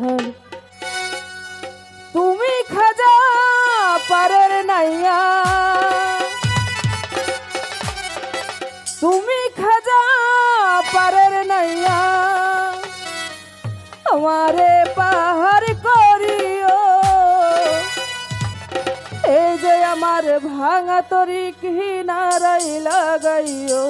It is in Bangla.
ঘর। তুমি খাজা পারের নাইয়া। তুমি খাজা পারের নাইয়া। আমারে পাহাড় করিও। এই যে আমার ভাঙা তরি রাই লাগাইও।